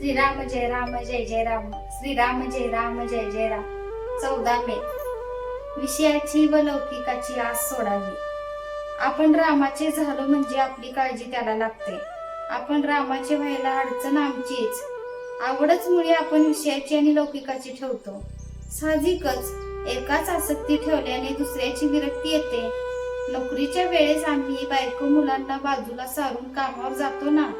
श्रीराम जय राम जय जय राम. श्रीराम जय राम जय जय राम. चौदा मे विषयाची व लौकिकाची आस सोडावी. आपण रामाचे झालो म्हणजे आपली काळजी त्याला लागते. आपण रामाचे व्हायला अडचण आमचीच. आवडच मुळे आपण विषयाची आणि लौकिकाची ठेवतो. साहजिकच एकाच आसक्ती ठेवल्याने दुसऱ्याची विरक्ती येते. नोकरीच्या वेळेस आम्ही बायको मुलांना बाजूला सारून कामावर जातो ना?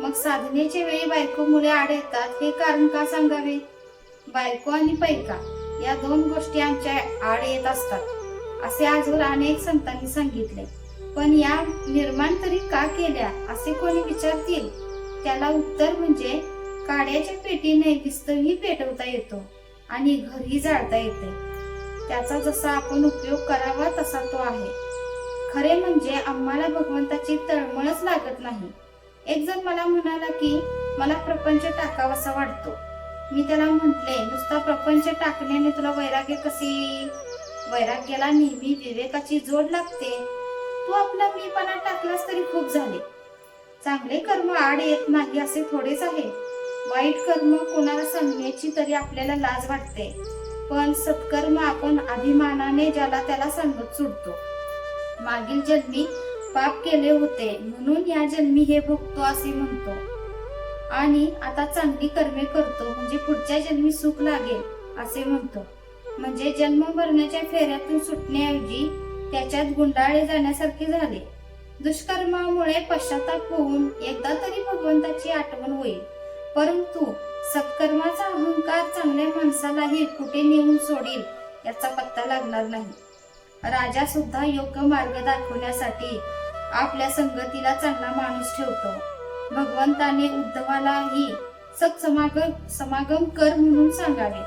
मग साधनेच्या वेळी बायको मुले आड येतात हे कारण का सांगावे? बायको आणि पैका या दोन गोष्टी आमच्या आड येत असतात असे आजवर अनेक संतांनी सांगितले. पण या निर्माण तरी का केल्या असे कोणी विचारतील? त्याला उत्तर म्हणजे काड्याच्या पेटीने विस्तवही पेटवता येतो आणि घरही जाळता येते. त्याचा जसा आपण उपयोग करावा तसा तो आहे. खरे म्हणजे आम्हाला भगवंताची तळमळच लागत नाही. एक जण मला म्हणाला की मला प्रपंच टाकावासा वाटतो. मी त्याला म्हटले नुसता प्रपंच टाकण्याने तुला वैराग्य कसे वैराग्याला नेहमी विवेकाची जोड लागते. तू आपला मीपणा टाकलास तरी खूप झाले. चांगले कर्म आड येत नाही असे थोडेच आहे. वाईट कर्म कोणाला सांगण्याची तरी आपल्याला लाज वाटते. पण सत्कर्म आपण अभिमानाने ज्याला त्याला सांगत सुटतो. मागील जन्मी पाप केले होते. म्हणून या जन्मी हे भोगतो असे म्हणतो. आणि आता चांगली कर्मे करतो म्हणजे पुढच्या जन्मी सुख लागेल असे म्हणतो. म्हणजे जन्म मरण्याच्या फेऱ्यातून सुटण्याऐवजी त्याच्यात गुंडाळे जाण्यासारखे झाले. दुष्कर्मामुळे पश्चाताप होऊन एकदा तरी भगवंताची आठवण होईल. परंतु सत्कर्माचा अहंकार चांगल्या माणसालाही कुठे नेऊन सोडेल याचा पत्ता लागणार नाही. राजा सुद्धा योग्य मार्ग दाखवण्यासाठी आपल्या संगतीला चांगला माणूस ठेवतो. भगवंताने उद्धवालाही सत्समागम समागम कर म्हणून सांगावे.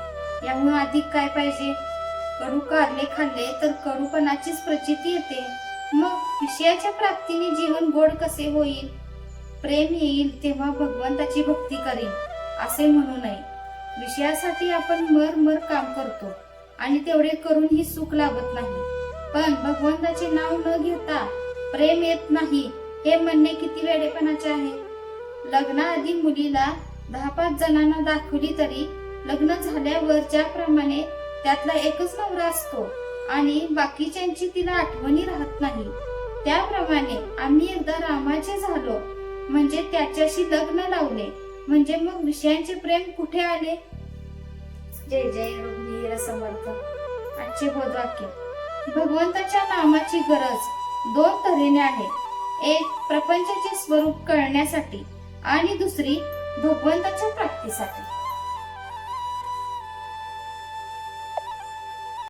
याहून अधिक काय पाहिजे? कडू कारले खाल्ले तर कडूपणाचीच प्रचिती येते. मग विषयाच्या प्राप्तीने जीवन गोड कसे होईल? प्रेम येईल तेव्हा भगवंताची भक्ती करेल असे म्हणू नये. विषयासाठी आपण मर मर काम करतो आणि तेवढे करूनही सुख लाभत नाही. पण भगवंताचे नाव न घेता प्रेम येत नाही हे म्हणणे किती वेडेपणाचे आहे. लग्नाआधी मुलीला दहा पाच जणांना दाखवली तरी लग्न झाल्यावर ज्याप्रमाणे त्यातला एकच नवरा असतो आणि बाकीच्यांची तिला आठवणी राहत नाही. त्याप्रमाणे आम्ही एकदा रामाचे झालो म्हणजे त्याच्याशी लग्न लावले म्हणजे मग विषयांचे प्रेम कुठे आले? जय जय रुग्णीर समर्थ आजचे बोधवाक्य. भगवंताच्या नामाची गरज दोन तऱ्हेने आहे. एक प्रपंचाचे स्वरूप कळण्यासाठी आणि दुसरी भगवंताच्या प्राप्तीसाठी.